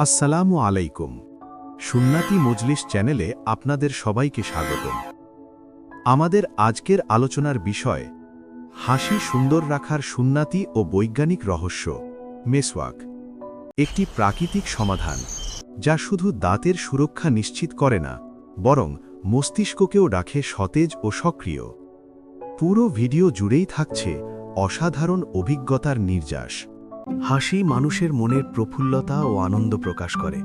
আসসালামু আলাইকুম। সুন্নাতি মজলিস চ্যানেলে আপনাদের সবাইকে স্বাগতম। আমাদের আজকের আলোচনার বিষয়, হাসি সুন্দর রাখার সুন্নাতি ও বৈজ্ঞানিক রহস্য, মেসওয়াক। একটি প্রাকৃতিক সমাধান, যা শুধু দাঁতের সুরক্ষা নিশ্চিত করে না, বরং মস্তিষ্ককেও রাখে সতেজ ও সক্রিয়। পুরো ভিডিও জুড়েই থাকছে অসাধারণ অভিজ্ঞতার নির্যাস। হাসি মানুষের মনের প্রফুল্লতা ও আনন্দ প্রকাশ করে,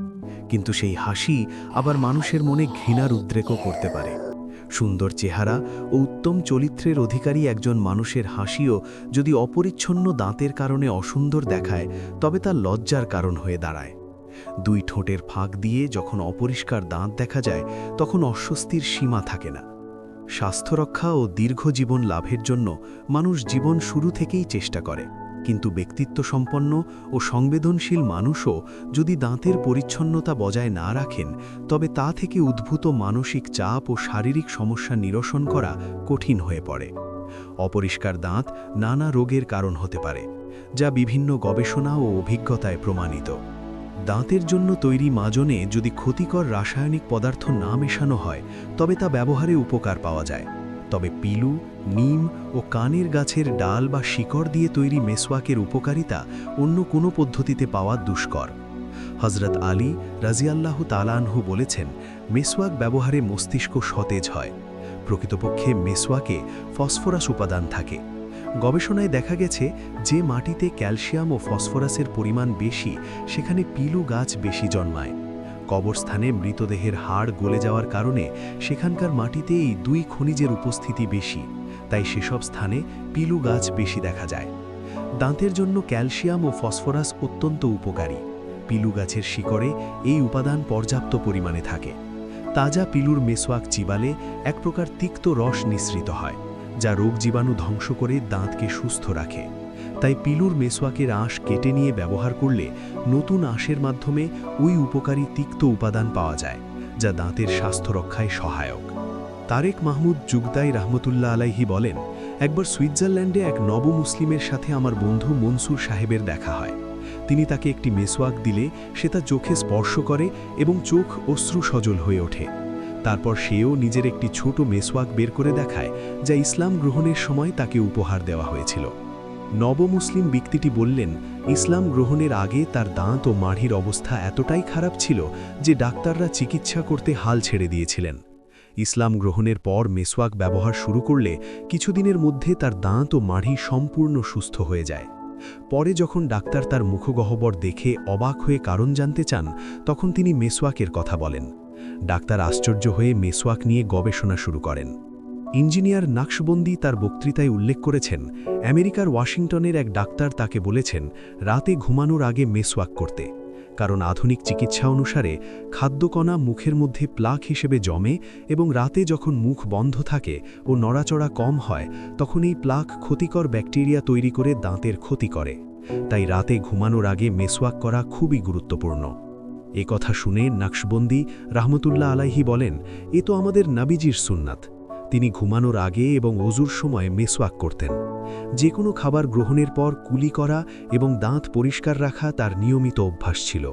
কিন্তু সেই হাসি আবার মানুষের মনে ঘৃণার উদ্রেকও করতে পারে। সুন্দর চেহারা ও উত্তম চরিত্রের অধিকারী একজন মানুষের হাসিও যদি অপরিচ্ছন্ন দাঁতের কারণে অসুন্দর দেখায়, তবে তা লজ্জার কারণ হয়ে দাঁড়ায়। দুই ঠোঁটের ফাঁক দিয়ে যখন অপরিষ্কার দাঁত দেখা যায়, তখন অস্বস্তির সীমা থাকে না। স্বাস্থ্য রক্ষা ও দীর্ঘ জীবন লাভের জন্য মানুষ জীবন শুরু থেকেই চেষ্টা করে। কিন্তু ব্যক্তিত্ব সম্পন্ন ও সংবেদনশীল মানুষও যদি দাঁতের পরিচ্ছন্নতা বজায় না রাখেন, তবে তা থেকে উদ্ভূত মানসিক চাপ ও শারীরিক সমস্যা নিরসন করা কঠিন হয়ে পড়ে। অপরিষ্কার দাঁত নানা রোগের কারণ হতে পারে, যা বিভিন্ন গবেষণা ও অভিজ্ঞতায় প্রমাণিত। দাঁতের জন্য তৈরি মাজনে যদি ক্ষতিকর রাসায়নিক পদার্থ না মেশানো হয়, তবে তা ব্যবহারে উপকার পাওয়া যায়। তবে পিলু, নিম ও কানের গাছের ডাল বা শিকড় দিয়ে তৈরি মেসওয়াকের উপকারিতা অন্য কোনো পদ্ধতিতে পাওয়া দুষ্কর। হজরত আলী রাজিয়াল্লাহু তালানহু বলেছেন, মেসওয়াক ব্যবহারে মস্তিষ্ক সতেজ হয়। প্রকৃতপক্ষে মেসওয়াকে ফসফরাস উপাদান থাকে। গবেষণায় দেখা গেছে যে মাটিতে ক্যালসিয়াম ও ফসফরাসের পরিমাণ বেশি, সেখানে পিলু গাছ বেশি জন্মায়। কবরস্থানে মৃতদেহের হাড় গলে যাওয়ার কারণে সেখানকার মাটিতে এই দুই খনিজের উপস্থিতি বেশি, তাই সেসব স্থানে পিলু গাছ বেশি দেখা যায়। দাঁতের জন্য ক্যালসিয়াম ও ফসফরাস অত্যন্ত উপকারী। পিলু গাছের শিকড়ে এই উপাদান পর্যাপ্ত পরিমাণে থাকে। তাজা পিলুর মেসোয়াক চিবালে এক প্রকার তিক্ত রস নিঃসৃত হয়, যা রোগ জীবাণু ধ্বংস করে দাঁতকে সুস্থ রাখে। তাই পিলুর মেসোয়াকের আঁশ কেটে নিয়ে ব্যবহার করলে নতুন আঁশের মাধ্যমে ওই উপকারী তিক্ত উপাদান পাওয়া যায়, যা দাঁতের স্বাস্থ্য রক্ষায় সহায়ক। তারেক মাহমুদ যুগদাই রহমতুল্লাহ আলাইহি বলেন, একবার সুইজারল্যান্ডে এক নব মুসলিমের সাথে আমার বন্ধু মনসুর সাহেবের দেখা হয়। তিনি তাকে একটি মেসোয়াক দিলে সে তা চোখে স্পর্শ করে এবং চোখ অশ্রু সজল হয়ে ওঠে। তারপর সেও নিজের একটি ছোট মেসওয়াক বের করে দেখায়, যা ইসলাম গ্রহণের সময় তাকে উপহার দেওয়া হয়েছিল। নবমুসলিম ব্যক্তিটি বললেন, ইসলাম গ্রহণের আগে তার দাঁত ও মাড়ির অবস্থা এতটাই খারাপ ছিল যে ডাক্তাররা চিকিৎসা করতে হাল ছেড়ে দিয়েছিলেন। ইসলাম গ্রহণের পর মেসওয়াক ব্যবহার শুরু করলে কিছুদিনের মধ্যে তার দাঁত ও মাড়ি সম্পূর্ণ সুস্থ হয়ে যায়। পরে যখন ডাক্তার তার মুখগহ্বর দেখে অবাক হয়ে কারণ জানতে চান, তখন তিনি মেসওয়াকের কথা বলেন। ডাক্তার আশ্চর্য হয়ে মেসওয়াক নিয়ে গবেষণা শুরু করেন। ইঞ্জিনিয়ার নাকশবন্দি তার বক্তৃতায় উল্লেখ করেছেন, আমেরিকার ওয়াশিংটনের এক ডাক্তার তাকে বলেছেন, রাতে ঘুমানোর আগে মেসওয়াক করতে। কারণ আধুনিক চিকিৎসা অনুসারে খাদ্যকণা মুখের মধ্যে প্লাক হিসেবে জমে এবং রাতে যখন মুখ বন্ধ থাকে ও নড়াচড়া কম হয়, তখন এই প্লাক ক্ষতিকর ব্যাকটেরিয়া তৈরি করে দাঁতের ক্ষতি করে। তাই রাতে ঘুমানোর আগে মেসওয়াক করা খুবই গুরুত্বপূর্ণ। এ কথা শুনে নাকশবন্দি রাহমতুল্লাহ আলাইহি বলেন, এ তো আমাদের নাবিজির সুন্নাত। তিনি ঘুমানোর আগে এবং অজুর সময় মেসওয়াক করতেন। যে কোনো খাবার গ্রহণের পর কুলি করা এবং দাঁত পরিষ্কার রাখা তার নিয়মিত অভ্যাস ছিল।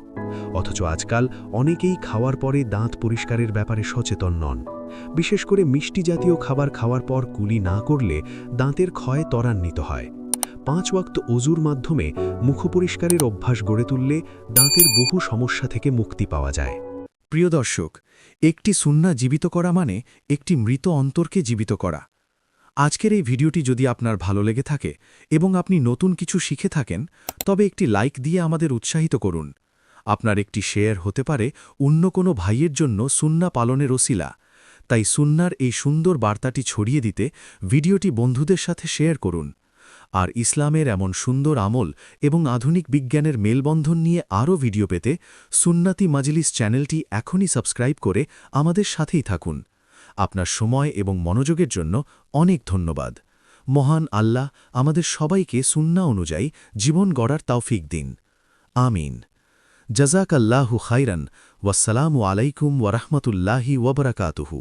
অথচ আজকাল অনেকেই খাওয়ার পরে দাঁত পরিষ্কারের ব্যাপারে সচেতন নন। বিশেষ করে মিষ্টি জাতীয় খাবার খাওয়ার পর কুলি না করলে দাঁতের ক্ষয় ত্বরান্বিত হয়। পাঁচ ওয়াক্ত অজুর মাধ্যমে মুখ পরিষ্কারের অভ্যাস গড়ে তুললে দাঁতের বহু সমস্যা থেকে মুক্তি পাওয়া যায়। প্রিয় দর্শক, একটি সুন্না জীবিত করা মানে একটি মৃত অন্তরকে জীবিত করা। আজকের এই ভিডিওটি যদি আপনার ভালো লেগে থাকে এবং আপনি নতুন কিছু শিখে থাকেন, তবে একটি লাইক দিয়ে আমাদের উৎসাহিত করুন। আপনার একটি শেয়ার হতে পারে অন্য কোনো ভাইয়ের জন্য সুন্না পালনের ওসিলা। তাই সুন্নার এই সুন্দর বার্তাটি ছড়িয়ে দিতে ভিডিওটি বন্ধুদের সাথে শেয়ার করুন। আর ইসলামের এমন সুন্দর আমল এবং আধুনিক বিজ্ঞানের মেলবন্ধন নিয়ে আরও ভিডিও পেতে সুন্নাতি মাজলিস চ্যানেলটি এখনই সাবস্ক্রাইব করে আমাদের সাথেই থাকুন। আপনার সময় এবং মনোযোগের জন্য অনেক ধন্যবাদ। মহান আল্লাহ আমাদের সবাইকে সুন্না অনুযায়ী জীবন গড়ার তাওফিক দিন। আমিন। জাজাক আল্লাহু খাইরান ওয়াসালামু আলাইকুম ওয়ারহমতুল্লাহি ওবরাকাতুহু